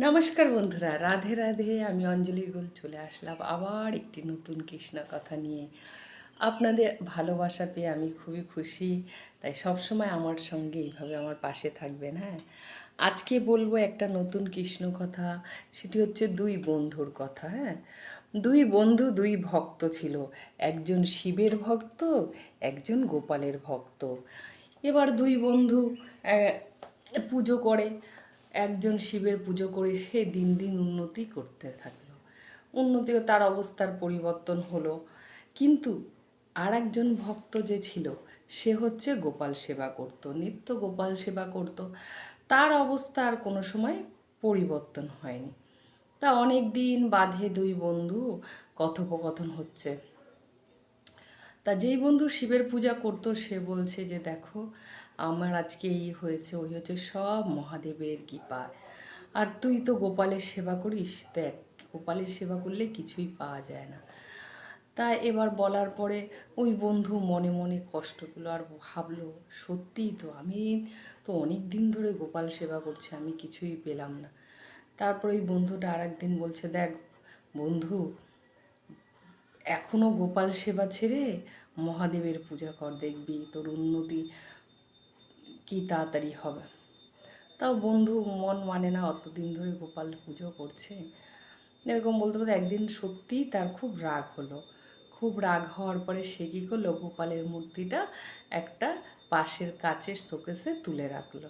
নমস্কার বন্ধুরা, রাধে রাধে, আমি অঞ্জলি গোল চলে আসলাম আবার একটি নতুন কৃষ্ণ কথা নিয়ে। আপনাদের ভালোবাসা পেয়ে আমি খুবই খুশি, তাই সবসময় আমার সঙ্গে এইভাবে আমার পাশে থাকবেন হ্যাঁ? আজকে বলব একটা নতুন কৃষ্ণ কথা, সেটি হচ্ছে দুই বন্ধুর কথা হ্যাঁ? দুই বন্ধু, দুই ভক্ত ছিল, একজন শিবের ভক্ত, একজন গোপালের ভক্ত। এবার দুই বন্ধু পুজো করে একজন শিবের পুজো করে সে দিন দিন উন্নতি করতে থাকল। উন্নতিও তার অবস্থার পরিবর্তন হলো। কিন্তু আর একজন ভক্ত যে ছিল, সে হচ্ছে গোপাল সেবা করত, নিত্য গোপাল সেবা করত। তার অবস্থা আর কোনো সময় পরিবর্তন হয়নি। তা অনেক দিন বাদে দুই বন্ধু, কথোপকথন হচ্ছে। তা যেই বন্ধু শিবের পূজা করতো, সে বলছে যে, দেখো আমার আজকে এই হয়েছে, ওই হচ্ছে সব মহাদেবের কৃপা। আর তুই তো গোপালের সেবা করিস, দেখ, গোপালের সেবা করলে কিছুই পাওয়া যায় না। তা এবার বলার পরে ওই বন্ধু মনে মনে কষ্টগুলো আর ভাবলো সত্যিই তো আমি তো অনেক দিন ধরে গোপাল সেবা করছি, আমি কিছুই পেলাম না। তারপর ওই বন্ধুটা আর একদিন বলছে, দেখ বন্ধু এখনও গোপাল সেবা ছেড়ে মহাদেবের পূজা কর, দেখবি তোর উন্নতি কি তাড়াতাড়ি হবে? তাও বন্ধু মন মানে না, অতদিন ধরে গোপাল পুজো করছে। এরকম বলতে বলতে একদিন সত্যিই তার খুব রাগ হলো। খুব রাগ হওয়ার পরে সে কী করল? গোপালের মূর্তিটা একটা পাশের কাচের শোকেসে তুলে রাখল।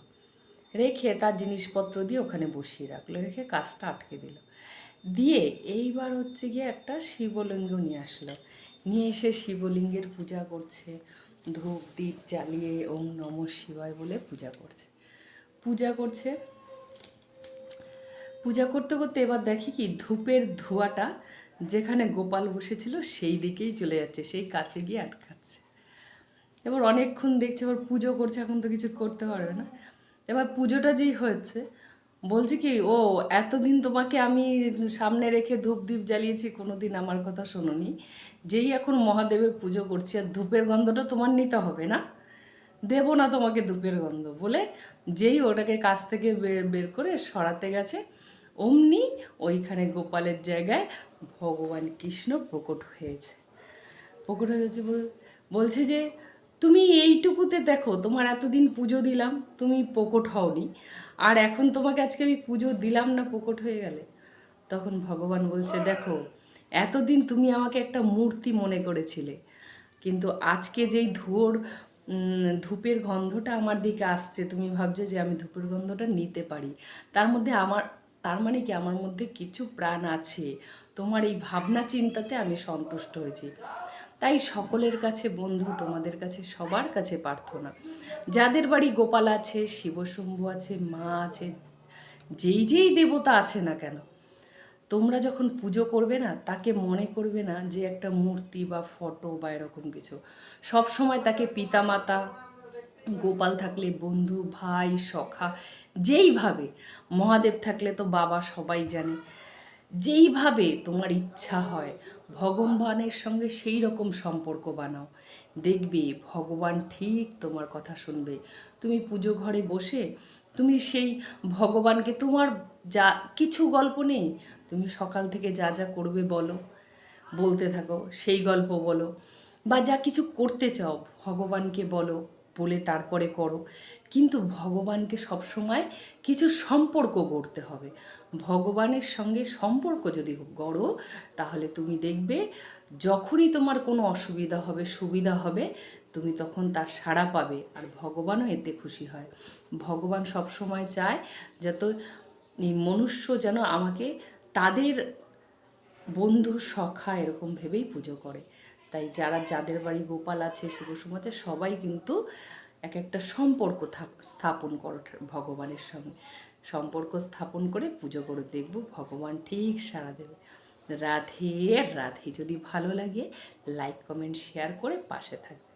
রেখে তার জিনিসপত্র দিয়ে ওখানে বসিয়ে রাখল। রেখে কাজটা আটকে দিল। দিয়ে এইবার হচ্ছে গিয়ে একটা শিবলিঙ্গ নিয়ে আসলো। নিয়ে এসে শিবলিঙ্গের পূজা করছে। ধূপ, দীপ জ্বালিয়ে ওম নম শিবায় বলে পূজা করছে। পূজা করছে। পূজা করতে করতে এবার দেখি কি ধূপের ধোঁয়াটা যেখানে গোপাল বসেছিল সেই দিকেই চলে যাচ্ছে, সেই কাছে গিয়ে আটকাচ্ছে। এবার অনেকক্ষণ দেখছে এবার পুজো করছে, এখন তো কিছু করতে পারবে না। এবার পুজোটা যেই হচ্ছে বলছে কি, ও, এতদিন তোমাকে আমি সামনে রেখে ধূপ দ্বীপ জ্বালিয়েছি কোনো দিন আমার কথা শোনোনি। যেই এখন মহাদেবের পুজো করছি, আর ধূপের গন্ধটা তোমার নিতে হবে না। দেবো না তোমাকে ধূপের গন্ধ। বলে যেই ওটাকে কাছ থেকে বের বের করে সরাতে গেছে, অমনি ওইখানে গোপালের জায়গায় ভগবান কৃষ্ণ প্রকট হয়েছে। প্রকট হয়েছে বল, বলছে যে তুমি এইটুকুতে দেখো, তোমার এতদিন পুজো দিলাম, তুমি পোকট হওনি। আর এখন তোমাকে আজকে আমি পুজো দিলাম না, প্রকট হয়ে গেলে? তখন ভগবান বলছে, দেখো, এতদিন তুমি আমাকে একটা মূর্তি মনে করেছিলে, কিন্তু আজকে যেই ধুয়োর ধূপের গন্ধটা আমার দিকে আসছে, তুমি ভাবছ যে আমি ধূপের গন্ধটা নিতে পারি। তার মধ্যে আমার, তার মানে কি? আমার মধ্যে কিছু প্রাণ আছে। তোমার এই ভাবনা চিন্তাতে আমি সন্তুষ্ট হয়েছি। তাই সকলের কাছে বন্ধু, তোমাদের কাছে সবার কাছে প্রার্থনা। যাদের বাড়ি গোপাল আছে, শিবশম্ভু আছে, মা আছে, যেই যেই দেবতা আছে না কেন, তোমরা যখন পুজো করবে না, তাকে মনে করবে না যে একটা মূর্তি বা ফটো বা এরকম কিছু। সব সময় তাকে পিতামাতা, গোপাল থাকলে বন্ধু, ভাই, সখা, যেইভাবে, মহাদেব থাকলে তো বাবা সবাই জানে। যেইভাবে তোমার ইচ্ছা হয় ভগবানের সঙ্গে সেই রকম সম্পর্ক বানাও। দেখবে ভগবান ঠিক তোমার কথা শুনবে। তুমি পুজো ঘরে বসে তুমি সেই ভগবানকে তোমার যা কিছু গল্প নেই, তুমি সকাল থেকে যা যা করবে বলো, বলতে থাকো, সেই গল্প বলো, বা যা কিছু করতে চাও, ভগবানকে বলো। বলে তারপরে করো। কিন্তু ভগবানকে সবসময় কিছু সম্পর্ক গড়তে হবে। ভগবানের সঙ্গে সম্পর্ক যদি গড়ো, তাহলে তুমি দেখবে যখনই তোমার কোনো অসুবিধা হবে, সুবিধা হবে, তুমি তখন তার সাড়া পাবে আর ভগবানও এতে খুশি হয়। ভগবান সবসময় চায় যাতে এই মনুষ্য যেন আমাকে তাদের বন্ধু সখা এরকম ভেবেই পুজো করে। তাই যারা, যাদের বাড়ি গোপাল আছে শিব সমাজে সবাই কিন্তু এক একটা সম্পর্ক স্থাপন করো, ভগবানের সঙ্গে। সম্পর্ক স্থাপন করে পুজো করে দেখব ভগবান ঠিক সারা দেবে। রাধে রাধে। যদি ভালো লাগে লাইক কমেন্ট শেয়ার করে পাশে থাকবে।